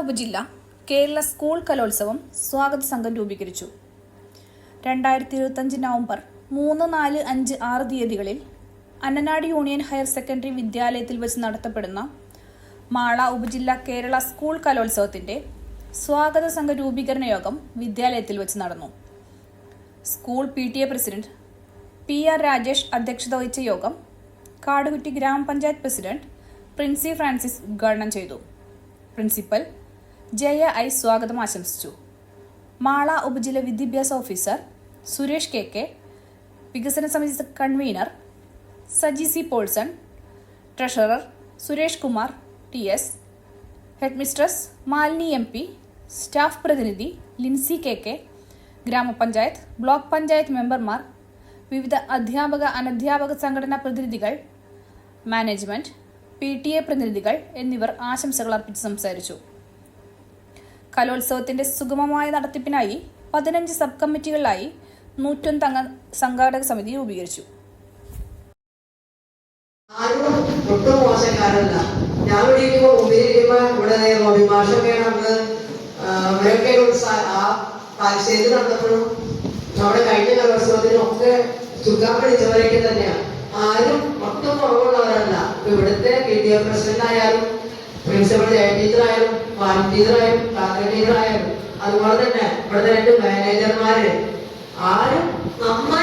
ഉപജില്ല കേരള സ്കൂൾ കലോത്സവം സ്വാഗത സംഘം രൂപീകരിച്ചു. രണ്ടായിരത്തി ഇരുപത്തഞ്ച് നവംബർ മൂന്ന് നാല് അഞ്ച് ആറ് തീയതികളിൽ അന്നനാട് യൂണിയൻ ഹയർ സെക്കൻഡറി വിദ്യാലയത്തിൽ വെച്ച് നടത്തപ്പെടുന്ന മാള ഉപജില്ല കേരള സ്കൂൾ കലോത്സവത്തിന്റെ സ്വാഗത സംഘ രൂപീകരണ യോഗം വിദ്യാലയത്തിൽ വെച്ച് നടന്നു. School P T A president P R Rajesh അധ്യക്ഷത വഹിച്ച യോഗം കാടുകുറ്റി ഗ്രാമപഞ്ചായത്ത് പ്രസിഡന്റ് പ്രിൻസി ഫ്രാൻസിസ് ഉദ്ഘാടനം ചെയ്തു. പ്രിൻസിപ്പൽ ജയ ഐ സ്വാഗതം ആശംസിച്ചു. മാള ഉപജില്ല വിദ്യാഭ്യാസ ഓഫീസർ സുരേഷ് കെ കെ വികസന സമിതി convener Saji C Paulson treasurer Suresh Kumar T S head mistress Malini M P staff പ്രതിനിധി ലിൻസി കെ കെ ഗ്രാമപഞ്ചായത്ത് ബ്ലോക്ക് പഞ്ചായത്ത് മെമ്പർമാർ വിവിധ അധ്യാപക അനധ്യാപക സംഘടനാ പ്രതിനിധികൾ മാനേജ്മെന്റ് പി ടി എ പ്രതിനിധികൾ എന്നിവർ ആശംസകൾ അർപ്പിച്ച് സംസാരിച്ചു. കലോത്സവത്തിന്റെ സുഗമമായ നടത്തിപ്പിനായി പതിനഞ്ച് സബ് കമ്മിറ്റികളിലായി നൂറ്റൊന്നംഗ സംഘാടക സമിതി രൂപീകരിച്ചു. ഒട്ടും നമ്മുടെ കഴിഞ്ഞ കലോത്സവത്തിനും ഒക്കെ ചുക്കാൻ പിടിച്ചവരൊക്കെ തന്നെയാണ് ആരും കുറവുള്ളവരല്ല ഇപ്പൊ ഇവിടുത്തെ പി ടി എ പ്രസിഡന്റ് ആയാലും പ്രിൻസിപ്പൽ ജയ ടീച്ചർ ആയാലും വാൻ ടീച്ചർ ആയാലും കാക്ക ടീച്ചർ ആയാലും അതുപോലെ തന്നെ ഇവിടുത്തെ രണ്ട് മാനേജർമാര് ആരും നന്നായി